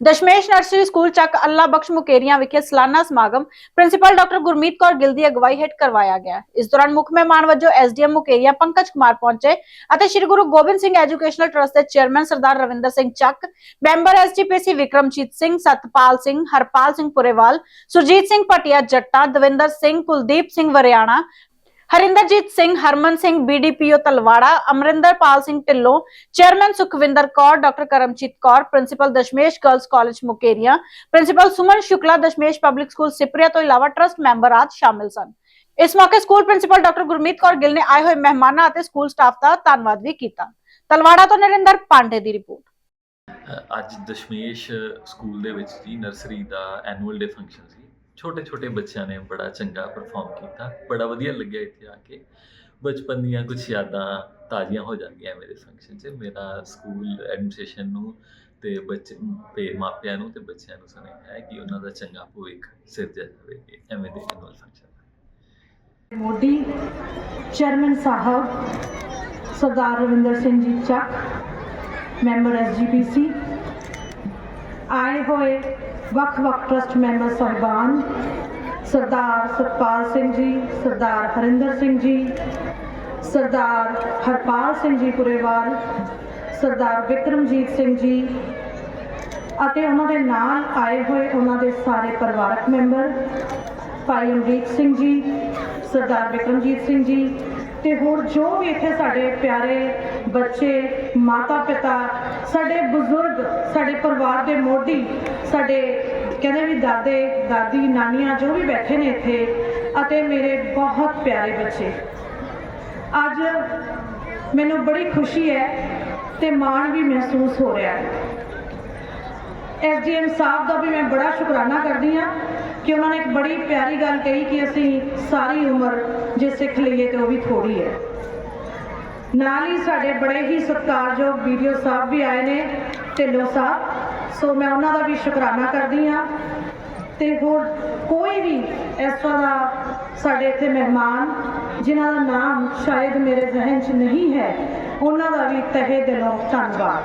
Dashmesh nursery school ਚੱਕ ਅੱਲਾ ਬਖਸ਼ ਮੁਕੇਰੀਆਂ ਵਿਖੇ ਸਾਲਾਨਾ ਸਮਾਗਮ ਪ੍ਰਿੰਸੀਪਲ ਡਾਕਟਰ ਗੁਰਮੀਤ ਕੌਰ ਗਿੱਲ ਦੀ ਅਗਵਾਈ ਹੇਠ ਕਰਵਾਇਆ ਗਿਆ। ਇਸ ਦੌਰਾਨ ਮੁੱਖ ਮਹਿਮਾਨ ਵਜੋਂ ਐਸਡੀਐਮ ਮੁਕੇਰੀਆਂ ਪੰਕਜ ਕੁਮਾਰ ਪਹੁੰਚੇ ਅਤੇ ਸ੍ਰੀ ਗੁਰੂ ਗੋਬਿੰਦ ਸਿੰਘ ਐਜੂਕੇਸ਼ਨਲ ਟਰਸਟ ਦੇ chairman Sardar Ravinder Singh Chak, member SGPC Vikramjit Singh, Satpal Singh, Harpal Singh Purewal, Surjit Singh Patia Jatta, Davinder Singh, Kuldeep Singh Variana Harinderjit Singh, Harman Singh BDPO Talwara, Amarinderpal Singh Dhillon, chairman Sukhwinder Kaur, doctor Karamjit Kaur, principal Dashmesh girls college Mukerian, principal Suman Shukla, Dashmesh public school Sipria ਤੋਂ ਇਲਾਵਾ trust member ਆਦਿ ਸ਼ਾਮਿਲ ਸਨ। ਇਸ ਮੌਕੇ school principal doctor Gurmeet Kaur Gill ਨੇ ਆਏ ਹੋਏ ਮਹਿਮਾਨਾਂ ਅਤੇ ਸਕੂਲ ਸਟਾਫ ਦਾ ਧੰਨਵਾਦ ਵੀ ਕੀਤਾ। ਤਲਵਾੜਾ ਤੋਂ ਨਰਿੰਦਰ ਪਾਂਡੇ ਦੀ ਰਿਪੋਰਟ। ਅੱਜ ਦਸ਼ਮੇਸ਼ ਸਕੂਲ ਦੇ ਵਿੱਚ ਜੀ ਨਰਸਰੀ ਦਾ ਐਨੂਅਲ ਡੇ ਫੰਕਸ਼ਨ ਸੀ। ਛੋਟੇ ਛੋਟੇ ਬੱਚਿਆਂ ਨੇ ਬੜਾ ਚੰਗਾ ਪਰਫਾਰਮ ਕੀਤਾ। ਬੜਾ ਵਧੀਆ ਲੱਗਿਆ ਇੱਥੇ ਆ ਕੇ। ਬਚਪਨ ਦੀਆਂ ਕੁਝ ਯਾਦਾਂ ਤਾਜ਼ੀਆਂ ਹੋ ਜਾਂਦੀਆਂ ਮੇਰੇ ਫੰਕਸ਼ਨ 'ਚ। ਮੇਰਾ ਸਕੂਲ ਐਡਮਿਨਿਸਟ੍ਰੇਸ਼ਨ ਨੂੰ ਤੇ ਬੱਚੇ, ਤੇ ਮਾਪਿਆਂ ਨੂੰ ਤੇ ਬੱਚਿਆਂ ਨੂੰ ਸੁਨੇਹਾ ਹੈ ਕਿ ਉਹਨਾਂ ਦਾ ਚੰਗਾ ਭਵਿੱਖ ਸਿਰਜਿਆ ਜਾਵੇ ਐਵੇਂ ਦੇ annual function Modi chairman sahib, Sardar Ravinder Singh ji Chak member SGPC ਆਏ ਹੋਏ ਵੱਖ-ਵੱਖ ਟਰਸਟ ਮੈਂਬਰ ਸਾਹਿਬਾਨ ਸਰਦਾਰ ਸਤਪਾਲ ਸਿੰਘ ਜੀ, ਸਰਦਾਰ ਹਰਿੰਦਰ ਸਿੰਘ ਜੀ, ਸਰਦਾਰ ਹਰਪਾਲ ਸਿੰਘ ਜੀ ਪੁਰੇਵਾਲ, ਸਰਦਾਰ ਵਿਕਰਮਜੀਤ ਸਿੰਘ ਜੀ ਅਤੇ ਉਹਨਾਂ ਦੇ ਨਾਲ ਆਏ ਹੋਏ ਉਹਨਾਂ ਦੇ ਸਾਰੇ ਪਰਿਵਾਰਕ ਮੈਂਬਰ ਭਾਈ ਅਮਰੀਕ ਸਿੰਘ ਜੀ, ਸਰਦਾਰ ਵਿਕਰਮਜੀਤ ਸਿੰਘ ਜੀ ਤੇ ਹੋਰ ਜੋ ਵੀ ਇੱਥੇ ਸਾਡੇ ਪਿਆਰੇ ਬੱਚੇ, ਮਾਤਾ ਪਿਤਾ, ਸਾਡੇ ਬਜ਼ੁਰਗ, ਸਾਡੇ ਪਰਿਵਾਰ ਦੇ ਮੋਢੀ, ਸਾਡੇ ਕਹਿੰਦੇ ਵੀ ਦਾਦੇ, ਦਾਦੀ, ਨਾਨੀਆਂ ਜੋ ਵੀ ਬੈਠੇ ਨੇ ਇੱਥੇ, ਅਤੇ ਮੇਰੇ ਬਹੁਤ ਪਿਆਰੇ ਬੱਚੇ। ਅੱਜ ਮੈਨੂੰ ਬੜੀ ਖੁਸ਼ੀ ਹੈ ਤੇ ਮਾਣ ਵੀ ਮਹਿਸੂਸ ਹੋ ਰਿਹਾ ਹੈ। ਐਸਡੀਐਮ ਸਾਹਿਬ ਦਾ ਵੀ ਮੈਂ ਬੜਾ ਸ਼ੁਕਰਾਨਾ ਕਰਦੀ ਹਾਂ ਕਿ ਉਹਨਾਂ ਨੇ ਇੱਕ ਬੜੀ ਪਿਆਰੀ ਗੱਲ ਕਹੀ ਕਿ ਅਸੀਂ ਸਾਰੀ ਉਮਰ ਜੇ ਸਿੱਖ ਲਈਏ ਤੇ ਉਹ ਵੀ ਥੋੜੀ ਹੈ। ਨਾਲ ਹੀ ਸਾਡੇ ਬੜੇ ਹੀ ਸਤਿਕਾਰਯੋਗ ਵੀਡੀਓ ਸਾਹਿਬ ਵੀ ਆਏ ਨੇ ਢਿੱਲੋਂ ਸਾਹਿਬ। ਸੋ ਮੈਂ ਉਹਨਾਂ ਦਾ ਵੀ ਸ਼ੁਕਰਾਨਾ ਕਰਦੀ ਹਾਂ। ਤੇ ਹੋਰ ਕੋਈ ਵੀ ਇਸ ਤਰ੍ਹਾਂ ਦਾ ਸਾਡੇ ਇੱਥੇ ਮਹਿਮਾਨ, ਜਿਨ੍ਹਾਂ ਦਾ ਨਾਮ ਸ਼ਾਇਦ ਮੇਰੇ ਜ਼ਿਹਨ 'ਚ ਨਹੀਂ ਹੈ, ਉਹਨਾਂ ਦਾ ਵੀ ਤਹਿ ਦਿਲੋਂ ਧੰਨਵਾਦ।